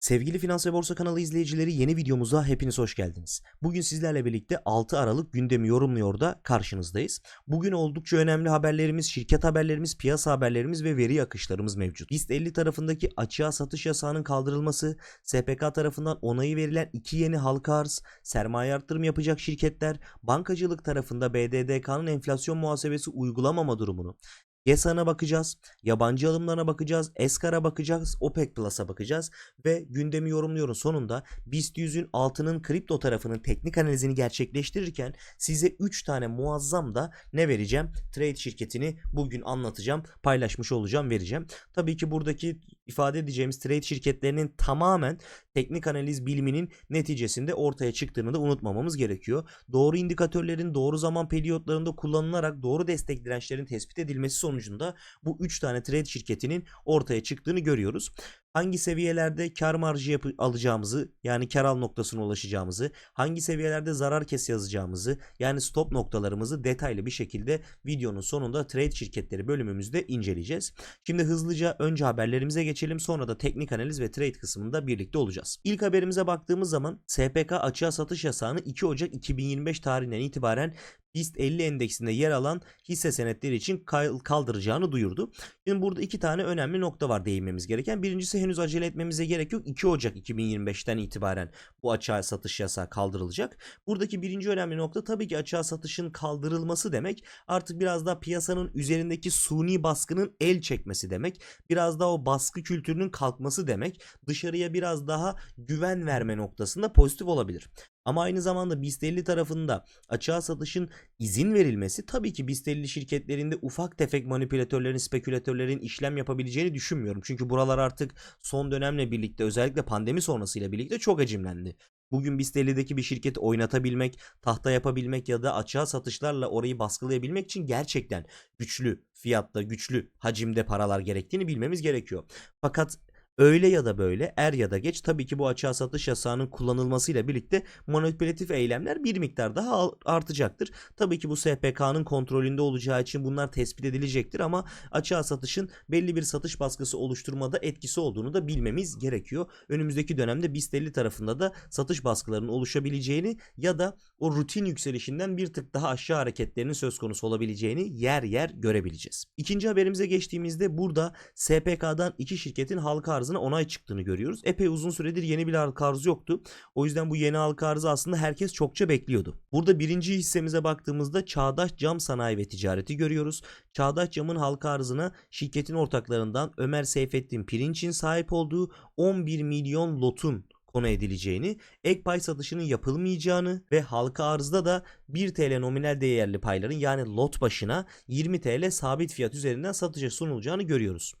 Sevgili Finans ve Borsa kanalı izleyicileri yeni videomuza hepiniz hoş geldiniz. Bugün sizlerle birlikte 6 Aralık gündemi yorumluyor da karşınızdayız. Bugün oldukça önemli haberlerimiz, şirket haberlerimiz, piyasa haberlerimiz ve veri akışlarımız mevcut. BIST 50 tarafındaki açığa satış yasağının kaldırılması, SPK tarafından onayı verilen iki yeni halka arz, sermaye arttırım yapacak şirketler, bankacılık tarafında BDDK'nın enflasyon muhasebesi uygulamama durumunu, GESAN'a bakacağız, yabancı alımlarına bakacağız, Eskar'a bakacağız, OPEC Plus'a bakacağız ve gündemi yorumluyorum sonunda BIST 100'ün altının kripto tarafının teknik analizini gerçekleştirirken size 3 tane muazzam da ne vereceğim? Trade şirketini bugün anlatacağım, paylaşmış olacağım, vereceğim. Tabii ki buradaki ifade edeceğimiz trade şirketlerinin tamamen teknik analiz biliminin neticesinde ortaya çıktığını da unutmamamız gerekiyor. Doğru indikatörlerin doğru zaman periyotlarında kullanılarak doğru destek dirençlerin tespit edilmesi sonucunda bu 3 tane trade şirketinin ortaya çıktığını görüyoruz. Hangi seviyelerde kar marjı yapı- alacağımızı yani kar al noktasına ulaşacağımızı, hangi seviyelerde zarar kes yazacağımızı yani stop noktalarımızı detaylı bir şekilde videonun sonunda trade şirketleri bölümümüzde inceleyeceğiz. Şimdi hızlıca önce haberlerimize geçelim sonra da teknik analiz ve trade kısmında birlikte olacağız. İlk haberimize baktığımız zaman SPK açığa satış yasağını 2 Ocak 2025 tarihinden itibaren BIST 50 endeksinde yer alan hisse senetleri için kal- kaldıracağını duyurdu. Şimdi burada iki tane önemli nokta var değinmemiz gereken. Birincisi henüz acele etmemize gerek yok. 2 Ocak 2025'ten itibaren bu açığa satış yasağı kaldırılacak. Buradaki birinci önemli nokta tabii ki açığa satışın kaldırılması demek. Artık biraz daha piyasanın üzerindeki suni baskının el çekmesi demek. Biraz daha o baskı kültürünün kalkması demek. Dışarıya biraz daha güven verme noktasında pozitif olabilir. Ama aynı zamanda BIST 50 tarafında açığa satışın izin verilmesi tabii ki BIST 50 şirketlerinde ufak tefek manipülatörlerin, spekülatörlerin işlem yapabileceğini düşünmüyorum. Çünkü buralar artık son dönemle birlikte özellikle pandemi sonrasıyla birlikte çok acimlendi. Bugün BIST 50'deki bir şirketi oynatabilmek, tahta yapabilmek ya da açığa satışlarla orayı baskılayabilmek için gerçekten güçlü fiyatta, güçlü hacimde paralar gerektiğini bilmemiz gerekiyor. Fakat Öyle ya da böyle er ya da geç tabii ki bu açığa satış yasağının kullanılmasıyla birlikte manipülatif eylemler bir miktar daha artacaktır. Tabii ki bu SPK'nın kontrolünde olacağı için bunlar tespit edilecektir ama açığa satışın belli bir satış baskısı oluşturmada etkisi olduğunu da bilmemiz gerekiyor. Önümüzdeki dönemde BIST 50 tarafında da satış baskılarının oluşabileceğini ya da o rutin yükselişinden bir tık daha aşağı hareketlerinin söz konusu olabileceğini yer yer görebileceğiz. İkinci haberimize geçtiğimizde burada SPK'dan iki şirketin halka arzına onay çıktığını görüyoruz. Epey uzun süredir yeni bir halka arzı yoktu. O yüzden bu yeni halka arzı aslında herkes çokça bekliyordu. Burada birinci hissemize baktığımızda Çağdaş Cam Sanayi ve Ticareti görüyoruz. Çağdaş Cam'ın halka arzına şirketin ortaklarından Ömer Seyfettin Pirinç'in sahip olduğu 11 milyon lotun konu edileceğini, ek pay satışının yapılmayacağını ve halka arzda da 1 TL nominal değerli payların yani lot başına 20 TL sabit fiyat üzerinden satışa sunulacağını görüyoruz.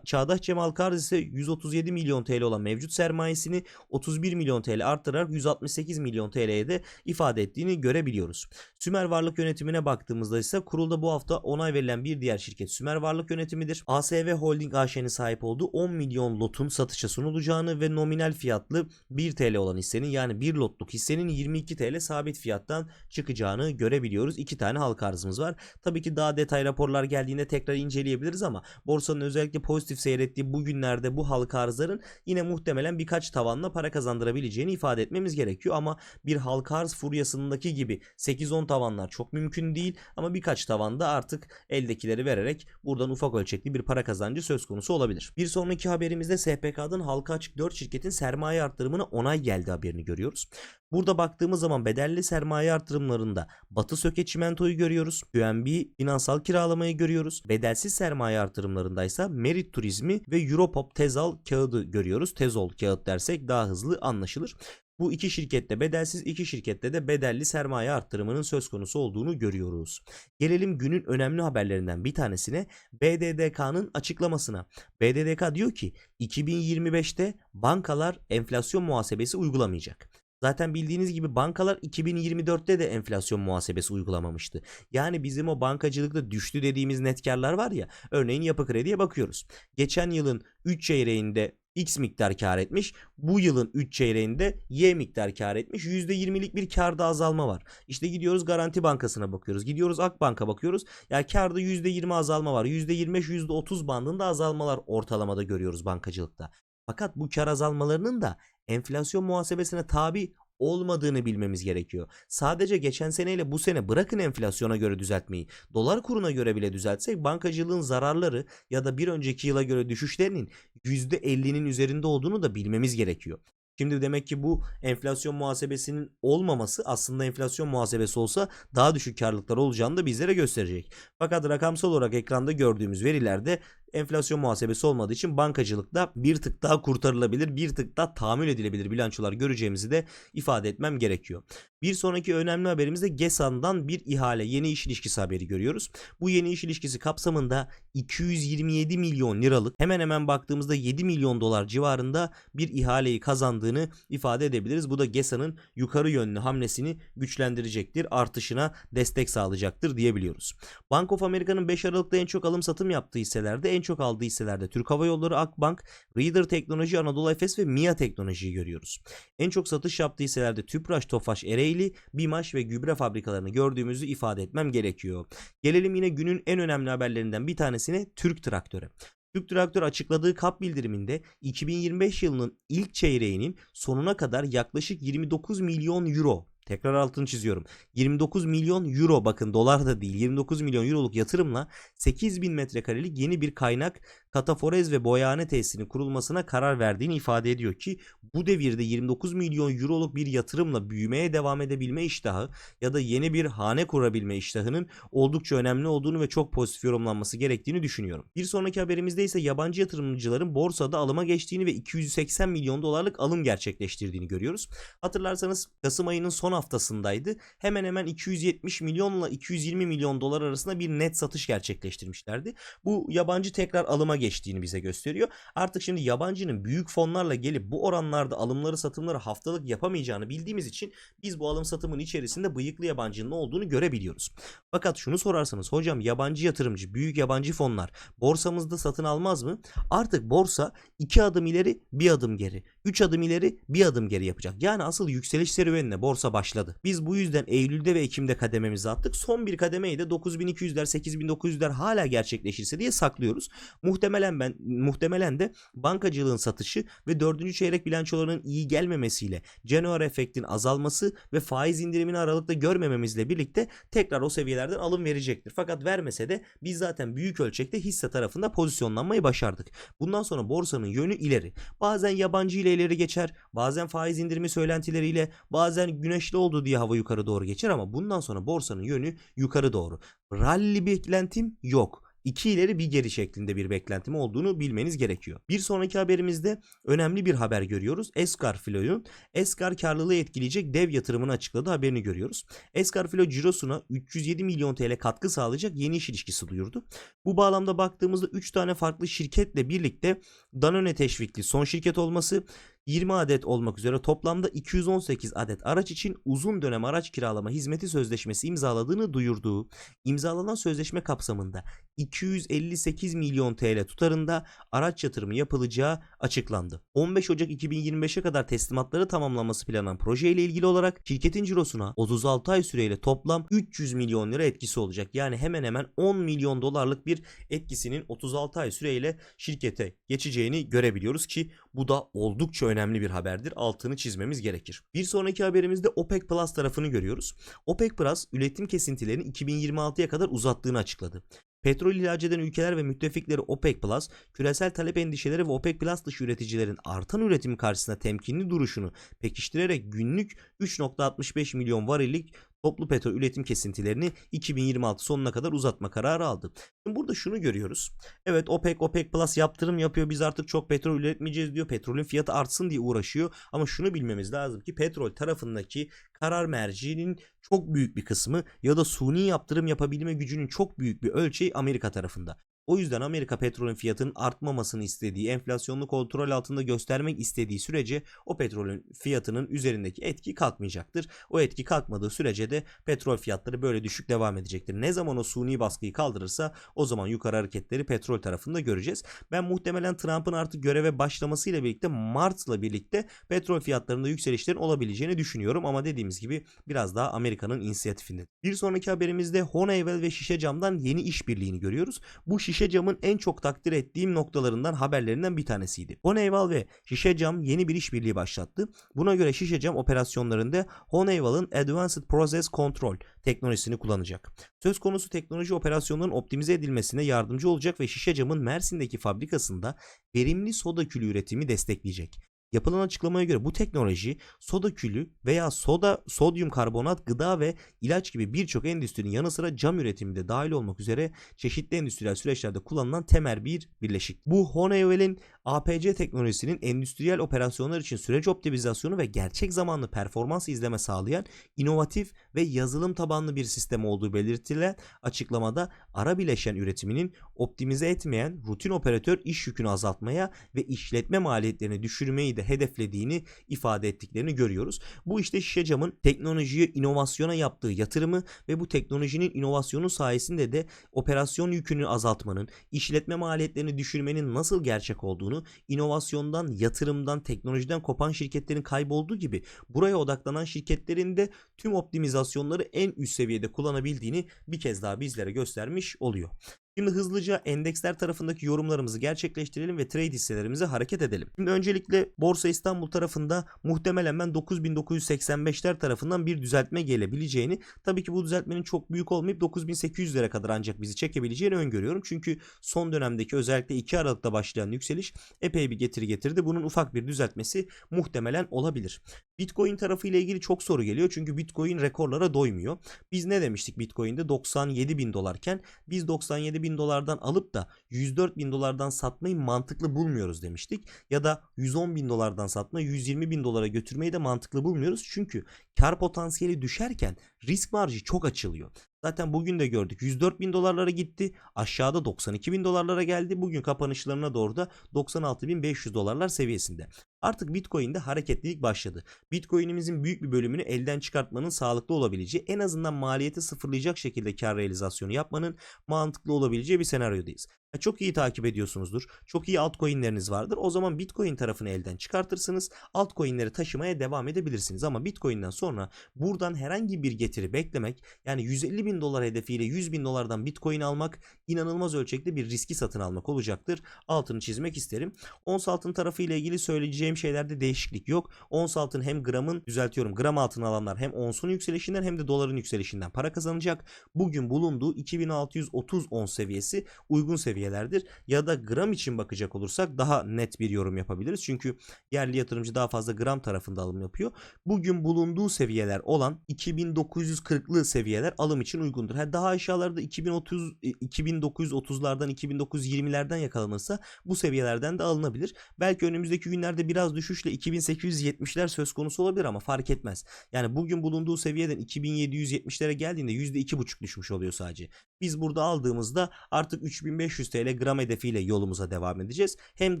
Çağdaş Cem Alkarz ise 137 milyon TL olan mevcut sermayesini 31 milyon TL arttırarak 168 milyon TL'ye de ifade ettiğini görebiliyoruz. Sümer Varlık Yönetimi'ne baktığımızda ise kurulda bu hafta onay verilen bir diğer şirket Sümer Varlık Yönetimi'dir. ASV Holding AŞ'nin sahip olduğu 10 milyon lotun satışa sunulacağını ve nominal fiyatlı 1 TL olan hissenin yani 1 lotluk hissenin 22 TL sabit fiyattan çıkacağını görebiliyoruz. İki tane halka arzımız var. Tabii ki daha detay raporlar geldiğinde tekrar inceleyebiliriz ama borsanın özellikle pozitif seyrettiği bu günlerde bu halka arzların yine muhtemelen birkaç tavanla para kazandırabileceğini ifade etmemiz gerekiyor ama bir halka arz furyasındaki gibi 8-10 tavanlar çok mümkün değil ama birkaç tavanda artık eldekileri vererek buradan ufak ölçekli bir para kazancı söz konusu olabilir. Bir sonraki haberimizde SPK'dan halka açık 4 şirketin sermaye arttırımına onay geldi haberini görüyoruz. Burada baktığımız zaman bedelli sermaye artırımlarında Batı Söke Çimento'yu görüyoruz. QNB finansal kiralamayı görüyoruz. Bedelsiz sermaye artırımlarında ise Merit Turizmi ve Europop Tezal kağıdı görüyoruz. Tezol kağıt dersek daha hızlı anlaşılır. Bu iki şirkette bedelsiz, iki şirkette de bedelli sermaye arttırımının söz konusu olduğunu görüyoruz. Gelelim günün önemli haberlerinden bir tanesine BDDK'nın açıklamasına. BDDK diyor ki 2025'te bankalar enflasyon muhasebesi uygulamayacak. Zaten bildiğiniz gibi bankalar 2024'te de enflasyon muhasebesi uygulamamıştı. Yani bizim o bankacılıkta düştü dediğimiz net karlar var ya. Örneğin Yapı Kredi'ye bakıyoruz. Geçen yılın 3 çeyreğinde X miktar kar etmiş. Bu yılın 3 çeyreğinde Y miktar kar etmiş. %20'lik bir karda azalma var. İşte gidiyoruz Garanti Bankası'na bakıyoruz. Gidiyoruz Akbank'a bakıyoruz. Ya karda %20 azalma var. %25 %30 bandında azalmalar ortalamada görüyoruz bankacılıkta. Fakat bu kar azalmalarının da enflasyon muhasebesine tabi olmadığını bilmemiz gerekiyor. Sadece geçen seneyle bu sene bırakın enflasyona göre düzeltmeyi. Dolar kuruna göre bile düzeltsek bankacılığın zararları ya da bir önceki yıla göre düşüşlerinin %50'nin üzerinde olduğunu da bilmemiz gerekiyor. Şimdi demek ki bu enflasyon muhasebesinin olmaması aslında enflasyon muhasebesi olsa daha düşük karlılıklar olacağını da bizlere gösterecek. Fakat rakamsal olarak ekranda gördüğümüz verilerde enflasyon muhasebesi olmadığı için bankacılıkta bir tık daha kurtarılabilir, bir tık daha tahammül edilebilir bilançolar göreceğimizi de ifade etmem gerekiyor. Bir sonraki önemli haberimizde GESAN'dan bir ihale, yeni iş ilişkisi haberi görüyoruz. Bu yeni iş ilişkisi kapsamında 227 milyon liralık hemen hemen baktığımızda 7 milyon dolar civarında bir ihaleyi kazandığını ifade edebiliriz. Bu da GESA'nın yukarı yönlü hamlesini güçlendirecektir, artışına destek sağlayacaktır diyebiliyoruz. Bank of America'nın 5 Aralık'ta en çok alım satım yaptığı hisselerde en çok aldığı hisselerde Türk Hava Yolları, Akbank, Reader Teknoloji, Anadolu Efes ve MIA Teknoloji'yi görüyoruz. En çok satış yaptığı hisselerde Tüpraş, Tofaş, Ereğli, Bimaş ve gübre fabrikalarını gördüğümüzü ifade etmem gerekiyor. Gelelim yine günün en önemli haberlerinden bir tanesine Türk Traktörü. Türk Traktör açıkladığı kap bildiriminde 2025 yılının ilk çeyreğinin sonuna kadar yaklaşık 29 milyon euro Tekrar altını çiziyorum. 29 milyon euro bakın dolar da değil 29 milyon euroluk yatırımla 8000 metrekarelik yeni bir kaynak kataforez ve boyahane tesisinin kurulmasına karar verdiğini ifade ediyor ki bu devirde 29 milyon euroluk bir yatırımla büyümeye devam edebilme iştahı ya da yeni bir hane kurabilme iştahının oldukça önemli olduğunu ve çok pozitif yorumlanması gerektiğini düşünüyorum. Bir sonraki haberimizde ise yabancı yatırımcıların borsada alıma geçtiğini ve 280 milyon dolarlık alım gerçekleştirdiğini görüyoruz. Hatırlarsanız Kasım ayının son haftasındaydı. Hemen hemen 270 milyonla 220 milyon dolar arasında bir net satış gerçekleştirmişlerdi. Bu yabancı tekrar alıma geçtiğini bize gösteriyor. Artık şimdi yabancının büyük fonlarla gelip bu oranlarda alımları satımları haftalık yapamayacağını bildiğimiz için biz bu alım satımın içerisinde bıyıklı yabancının olduğunu görebiliyoruz. Fakat şunu sorarsanız hocam yabancı yatırımcı, büyük yabancı fonlar borsamızda satın almaz mı? Artık borsa iki adım ileri bir adım geri. 3 adım ileri bir adım geri yapacak. Yani asıl yükseliş serüvenine borsa başladı. Biz bu yüzden Eylül'de ve Ekim'de kadememizi attık. Son bir kademeyi de 9200'ler 8900'ler hala gerçekleşirse diye saklıyoruz. Muhtemelen ben muhtemelen de bankacılığın satışı ve 4. çeyrek bilançolarının iyi gelmemesiyle January efektin azalması ve faiz indirimini aralıkta görmememizle birlikte tekrar o seviyelerden alım verecektir. Fakat vermese de biz zaten büyük ölçekte hisse tarafında pozisyonlanmayı başardık. Bundan sonra borsanın yönü ileri. Bazen yabancı ile ileri geçer. Bazen faiz indirimi söylentileriyle bazen güneşli oldu diye hava yukarı doğru geçer ama bundan sonra borsanın yönü yukarı doğru. Rally beklentim yok. İki ileri bir geri şeklinde bir beklentim olduğunu bilmeniz gerekiyor. Bir sonraki haberimizde önemli bir haber görüyoruz. Eskar Filo'yu Eskar karlılığı etkileyecek dev yatırımını açıkladı haberini görüyoruz. Eskar Filo cirosuna 307 milyon TL katkı sağlayacak yeni iş ilişkisi duyurdu. Bu bağlamda baktığımızda 3 tane farklı şirketle birlikte Danone teşvikli son şirket olması 20 adet olmak üzere toplamda 218 adet araç için uzun dönem araç kiralama hizmeti sözleşmesi imzaladığını duyurduğu, imzalanan sözleşme kapsamında 258 milyon TL tutarında araç yatırımı yapılacağı açıklandı. 15 Ocak 2025'e kadar teslimatları tamamlanması planlanan proje ile ilgili olarak şirketin cirosuna 36 ay süreyle toplam 300 milyon lira etkisi olacak. Yani hemen hemen 10 milyon dolarlık bir etkisinin 36 ay süreyle şirkete geçeceğini görebiliyoruz ki bu da oldukça önemli bir haberdir. Altını çizmemiz gerekir. Bir sonraki haberimizde OPEC Plus tarafını görüyoruz. OPEC Plus üretim kesintilerini 2026'ya kadar uzattığını açıkladı. Petrol ihraç eden ülkeler ve müttefikleri OPEC Plus, küresel talep endişeleri ve OPEC Plus dışı üreticilerin artan üretimi karşısında temkinli duruşunu pekiştirerek günlük 3.65 milyon varillik toplu petrol üretim kesintilerini 2026 sonuna kadar uzatma kararı aldı. Şimdi burada şunu görüyoruz. Evet OPEC OPEC Plus yaptırım yapıyor. Biz artık çok petrol üretmeyeceğiz diyor. Petrolün fiyatı artsın diye uğraşıyor. Ama şunu bilmemiz lazım ki petrol tarafındaki karar merciğinin çok büyük bir kısmı ya da suni yaptırım yapabilme gücünün çok büyük bir ölçeği Amerika tarafında. O yüzden Amerika petrolün fiyatının artmamasını istediği, enflasyonlu kontrol altında göstermek istediği sürece o petrolün fiyatının üzerindeki etki kalkmayacaktır. O etki kalkmadığı sürece de petrol fiyatları böyle düşük devam edecektir. Ne zaman o suni baskıyı kaldırırsa o zaman yukarı hareketleri petrol tarafında göreceğiz. Ben muhtemelen Trump'ın artık göreve başlamasıyla birlikte Mart'la birlikte petrol fiyatlarında yükselişlerin olabileceğini düşünüyorum ama dediğimiz gibi biraz daha Amerika'nın inisiyatifinde. Bir sonraki haberimizde Honeywell ve Şişe Cam'dan yeni işbirliğini görüyoruz. Bu şişe şişe camın en çok takdir ettiğim noktalarından haberlerinden bir tanesiydi. Honeywell ve şişe cam yeni bir işbirliği başlattı. Buna göre şişe cam operasyonlarında Honeywell'ın Advanced Process Control teknolojisini kullanacak. Söz konusu teknoloji operasyonların optimize edilmesine yardımcı olacak ve şişe camın Mersin'deki fabrikasında verimli soda külü üretimi destekleyecek. Yapılan açıklamaya göre bu teknoloji soda külü veya soda sodyum karbonat gıda ve ilaç gibi birçok endüstrinin yanı sıra cam üretiminde dahil olmak üzere çeşitli endüstriyel süreçlerde kullanılan temel bir birleşik. Bu Honeywell'in APC teknolojisinin endüstriyel operasyonlar için süreç optimizasyonu ve gerçek zamanlı performans izleme sağlayan inovatif ve yazılım tabanlı bir sistem olduğu belirtilen açıklamada ara bileşen üretiminin optimize etmeyen rutin operatör iş yükünü azaltmaya ve işletme maliyetlerini düşürmeyi de hedeflediğini ifade ettiklerini görüyoruz. Bu işte şişe camın teknolojiye, inovasyona yaptığı yatırımı ve bu teknolojinin inovasyonu sayesinde de operasyon yükünü azaltmanın, işletme maliyetlerini düşürmenin nasıl gerçek olduğunu, inovasyondan, yatırımdan, teknolojiden kopan şirketlerin kaybolduğu gibi buraya odaklanan şirketlerin de tüm optimizasyonları en üst seviyede kullanabildiğini bir kez daha bizlere göstermiş oluyor. Şimdi hızlıca endeksler tarafındaki yorumlarımızı gerçekleştirelim ve trade hisselerimize hareket edelim. Şimdi öncelikle Borsa İstanbul tarafında muhtemelen ben 9985'ler tarafından bir düzeltme gelebileceğini, tabii ki bu düzeltmenin çok büyük olmayıp 9800'lere kadar ancak bizi çekebileceğini öngörüyorum. Çünkü son dönemdeki özellikle 2 Aralık'ta başlayan yükseliş epey bir getiri getirdi. Bunun ufak bir düzeltmesi muhtemelen olabilir. Bitcoin tarafı ile ilgili çok soru geliyor. Çünkü Bitcoin rekorlara doymuyor. Biz ne demiştik Bitcoin'de 97 bin dolarken biz 97 bin dolardan alıp da 104 bin dolardan satmayı mantıklı bulmuyoruz demiştik. Ya da 110 bin dolardan satma 120 bin dolara götürmeyi de mantıklı bulmuyoruz. Çünkü kar potansiyeli düşerken risk marjı çok açılıyor. Zaten bugün de gördük 104 bin dolarlara gitti. Aşağıda 92 bin dolarlara geldi. Bugün kapanışlarına doğru da 96 bin 500 dolarlar seviyesinde. Artık Bitcoin'de hareketlilik başladı. Bitcoin'imizin büyük bir bölümünü elden çıkartmanın sağlıklı olabileceği, en azından maliyeti sıfırlayacak şekilde kar realizasyonu yapmanın mantıklı olabileceği bir senaryodayız. Çok iyi takip ediyorsunuzdur. Çok iyi altcoin'leriniz vardır. O zaman Bitcoin tarafını elden çıkartırsınız. Altcoin'leri taşımaya devam edebilirsiniz. Ama Bitcoin'den sonra buradan herhangi bir getiri beklemek yani 150 bin dolar hedefiyle 100 bin dolardan Bitcoin almak inanılmaz ölçekte bir riski satın almak olacaktır. Altını çizmek isterim. Ons altın tarafı ile ilgili söyleyeceğim şeylerde değişiklik yok. Ons altın hem gramın düzeltiyorum gram altın alanlar hem onsun yükselişinden hem de doların yükselişinden para kazanacak. Bugün bulunduğu 2630 ons seviyesi uygun seviyelerdir. Ya da gram için bakacak olursak daha net bir yorum yapabiliriz. Çünkü yerli yatırımcı daha fazla gram tarafında alım yapıyor. Bugün bulunduğu seviyeler olan 2940'lı seviyeler alım için uygundur. Ha, daha aşağılarda 2030 2930'lardan 2920'lerden yakalanırsa bu seviyelerden de alınabilir. Belki önümüzdeki günlerde biraz düşüşle 2870'ler söz konusu olabilir ama fark etmez. Yani bugün bulunduğu seviyeden 2770'lere geldiğinde %2,5 düşmüş oluyor sadece. Biz burada aldığımızda artık 3500 TL gram hedefiyle yolumuza devam edeceğiz. Hem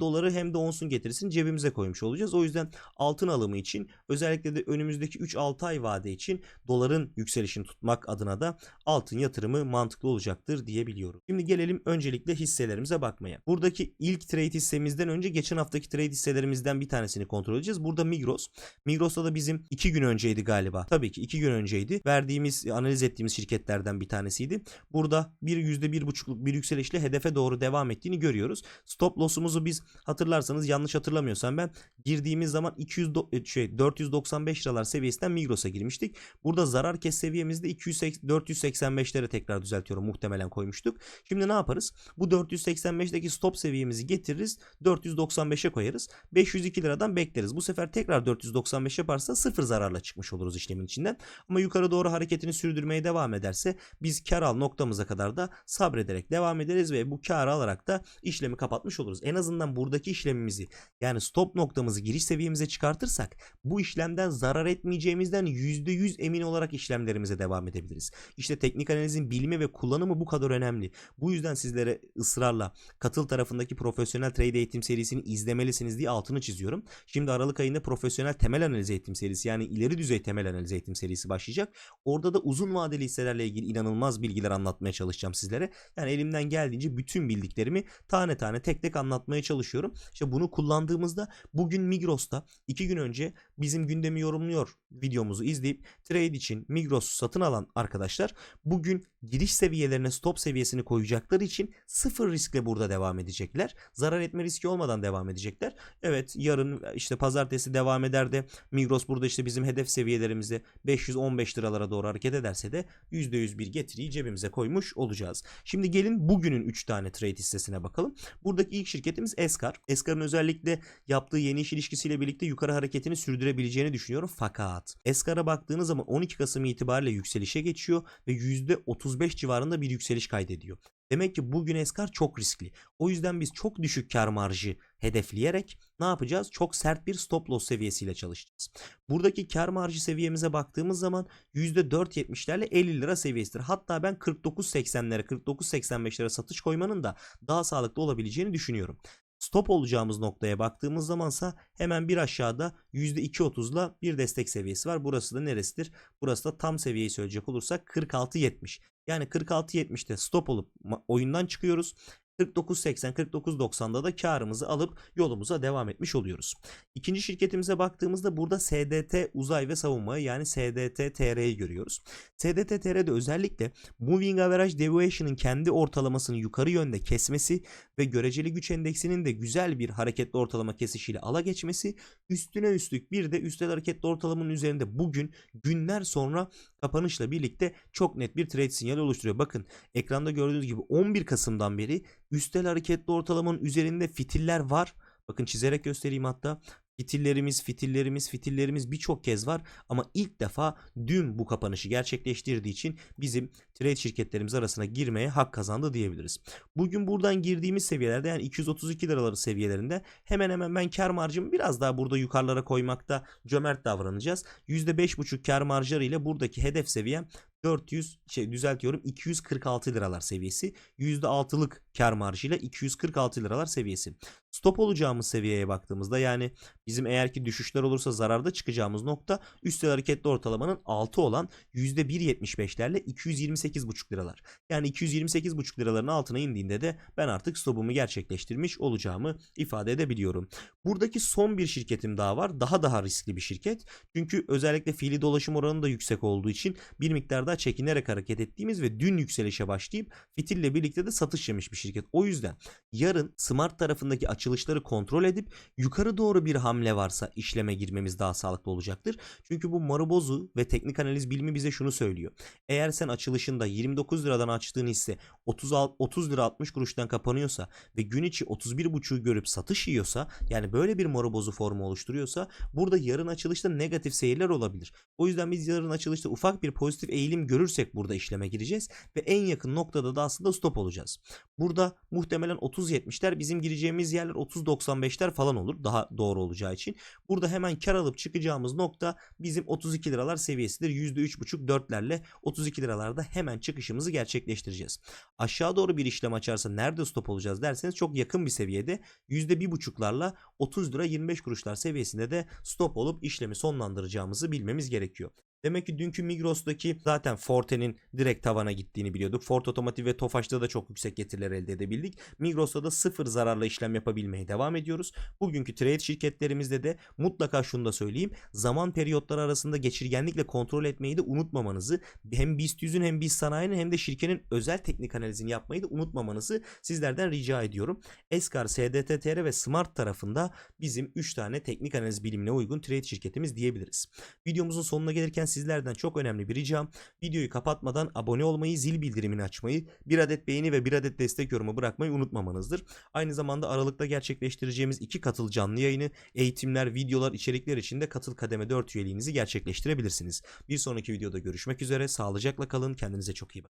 doları hem de onsun getirisini cebimize koymuş olacağız. O yüzden altın alımı için özellikle de önümüzdeki 3-6 ay vade için doların yükselişini tutmak adına da altın yatırımı mantıklı olacaktır diyebiliyorum. Şimdi gelelim öncelikle hisselerimize bakmaya. Buradaki ilk trade hissemizden önce geçen haftaki trade hisselerimizden bir tanesini kontrol edeceğiz. Burada Migros. Migros'ta da bizim 2 gün önceydi galiba. Tabii ki 2 gün önceydi. Verdiğimiz, analiz ettiğimiz şirketlerden bir tanesiydi. Burada bir %1,5'luk bir yükselişle hedefe doğru devam ettiğini görüyoruz. Stop loss'umuzu biz hatırlarsanız yanlış hatırlamıyorsam ben girdiğimiz zaman 200 şey 495 liralar seviyesinden Migros'a girmiştik. Burada zarar kes seviyemizde 280 485'lere tekrar düzeltiyorum muhtemelen koymuştuk. Şimdi ne yaparız? Bu 485'deki stop seviyemizi getiririz. 495'e koyarız. 502 liradan bekleriz. Bu sefer tekrar 495 yaparsa sıfır zararla çıkmış oluruz işlemin içinden. Ama yukarı doğru hareketini sürdürmeye devam ederse biz kar al noktamıza kadar da sabrederek devam ederiz ve bu karı alarak da işlemi kapatmış oluruz. En azından buradaki işlemimizi yani stop noktamızı giriş seviyemize çıkartırsak bu işlemden zarar etmeyeceğimizden %100 emin olarak işlemlerimize devam edebiliriz. İşte teknik analizin bilimi ve kullanımı bu kadar önemli. Bu yüzden sizlere ısrarla katıl tarafındaki profesyonel trade eğitim serisini izlemelisiniz diye altını çiziyorum. Şimdi Aralık ayında profesyonel temel analiz eğitim serisi yani ileri düzey temel analiz eğitim serisi başlayacak. Orada da uzun vadeli hisselerle ilgili inanılmaz bilgiler anlatmaya çalışacağım sizlere. Yani elimden geldiğince bütün bildiklerimi tane tane tek tek anlatmaya çalışıyorum. İşte bunu kullandığımızda bugün Migros'ta iki gün önce bizim gündemi yorumluyor videomuzu izleyip trade için Migros'u satın alan arkadaşlar bugün giriş seviyelerine stop seviyesini koyacakları için sıfır riskle burada devam edecekler. Zarar etme riski olmadan devam edecekler. Evet yarın işte pazartesi devam eder de Migros burada işte bizim hedef seviyelerimizi 515 liralara doğru hareket ederse de %100 bir getiriyi cebimize koymuş olacağız. Şimdi gelin bugünün 3 tane trade hissesine bakalım. Buradaki ilk şirketimiz Eskar. Eskar'ın özellikle yaptığı yeni iş ilişkisiyle birlikte yukarı hareketini sürdürebileceğini düşünüyorum. Fakat Eskar'a baktığınız zaman 12 Kasım itibariyle yükselişe geçiyor ve %35 civarında bir yükseliş kaydediyor. Demek ki bugün Eskar çok riskli. O yüzden biz çok düşük kar marjı hedefleyerek ne yapacağız? Çok sert bir stop loss seviyesiyle çalışacağız. Buradaki kar marjı seviyemize baktığımız zaman %4.70'lerle 50 lira seviyesidir. Hatta ben 49.80'lere 49.85'lere satış koymanın da daha sağlıklı olabileceğini düşünüyorum. Stop olacağımız noktaya baktığımız zamansa hemen bir aşağıda %2.30'la bir destek seviyesi var. Burası da neresidir? Burası da tam seviyeyi söyleyecek olursak 46.70. Yani 46.70'te stop olup oyundan çıkıyoruz. 49.80 49.90'da da karımızı alıp yolumuza devam etmiş oluyoruz. İkinci şirketimize baktığımızda burada SDT uzay ve savunmayı yani SDT TR'yi görüyoruz. SDT TR'de özellikle Moving Average Deviation'ın kendi ortalamasını yukarı yönde kesmesi ve göreceli güç endeksinin de güzel bir hareketli ortalama kesişiyle ala geçmesi üstüne üstlük bir de üstel hareketli ortalamanın üzerinde bugün günler sonra kapanışla birlikte çok net bir trade sinyali oluşturuyor. Bakın ekranda gördüğünüz gibi 11 Kasım'dan beri üstel hareketli ortalamanın üzerinde fitiller var. Bakın çizerek göstereyim hatta. Fitillerimiz, fitillerimiz, fitillerimiz birçok kez var ama ilk defa dün bu kapanışı gerçekleştirdiği için bizim trade şirketlerimiz arasına girmeye hak kazandı diyebiliriz. Bugün buradan girdiğimiz seviyelerde yani 232 liraları seviyelerinde hemen hemen ben kar marjımı biraz daha burada yukarılara koymakta cömert davranacağız. %5,5 kar marjları ile buradaki hedef seviyem 400 şey düzeltiyorum 246 liralar seviyesi. %6'lık kar marjıyla 246 liralar seviyesi. Stop olacağımız seviyeye baktığımızda yani bizim eğer ki düşüşler olursa zararda çıkacağımız nokta üstel hareketli ortalamanın 6 olan %1.75'lerle 228,5 liralar. Yani 228,5 liraların altına indiğinde de ben artık stopumu gerçekleştirmiş olacağımı ifade edebiliyorum. Buradaki son bir şirketim daha var. Daha daha riskli bir şirket. Çünkü özellikle fiili dolaşım oranı da yüksek olduğu için bir miktar daha çekinerek hareket ettiğimiz ve dün yükselişe başlayıp fitille birlikte de satış yemiş bir şirket. O yüzden yarın smart tarafındaki açılışları kontrol edip yukarı doğru bir hamle varsa işleme girmemiz daha sağlıklı olacaktır. Çünkü bu Marubozu ve teknik analiz bilimi bize şunu söylüyor. Eğer sen açılışında 29 liradan açtığın hisse 30, 30 lira 60 kuruştan kapanıyorsa ve gün içi 31.5'u görüp satış yiyorsa yani böyle bir Marubozu formu oluşturuyorsa burada yarın açılışta negatif seyirler olabilir. O yüzden biz yarın açılışta ufak bir pozitif eğilim görürsek burada işleme gireceğiz ve en yakın noktada da aslında stop olacağız. Burada muhtemelen 30-70'ler bizim gireceğimiz yerler 30-95'ler falan olur daha doğru olacağı için. Burada hemen kar alıp çıkacağımız nokta bizim 32 liralar seviyesidir. %3,5-4'lerle 32 liralarda hemen çıkışımızı gerçekleştireceğiz. Aşağı doğru bir işlem açarsa nerede stop olacağız derseniz çok yakın bir seviyede %1,5'larla 30 lira 25 kuruşlar seviyesinde de stop olup işlemi sonlandıracağımızı bilmemiz gerekiyor. Demek ki dünkü Migros'taki zaten Forte'nin direkt tavana gittiğini biliyorduk. Ford Otomotiv ve Tofaş'ta da çok yüksek getiriler elde edebildik. Migros'ta da sıfır zararla işlem yapabilmeye devam ediyoruz. Bugünkü trade şirketlerimizde de mutlaka şunu da söyleyeyim. Zaman periyotları arasında geçirgenlikle kontrol etmeyi de unutmamanızı hem BIST 100'ün hem BIST sanayinin hem de şirketin özel teknik analizini yapmayı da unutmamanızı sizlerden rica ediyorum. Eskar, SDT, TR ve Smart tarafında bizim 3 tane teknik analiz bilimine uygun trade şirketimiz diyebiliriz. Videomuzun sonuna gelirken sizlerden çok önemli bir ricam videoyu kapatmadan abone olmayı, zil bildirimini açmayı, bir adet beğeni ve bir adet destek yorumu bırakmayı unutmamanızdır. Aynı zamanda Aralık'ta gerçekleştireceğimiz iki katıl canlı yayını, eğitimler, videolar, içerikler için de katıl kademe 4 üyeliğinizi gerçekleştirebilirsiniz. Bir sonraki videoda görüşmek üzere, sağlıcakla kalın, kendinize çok iyi bakın.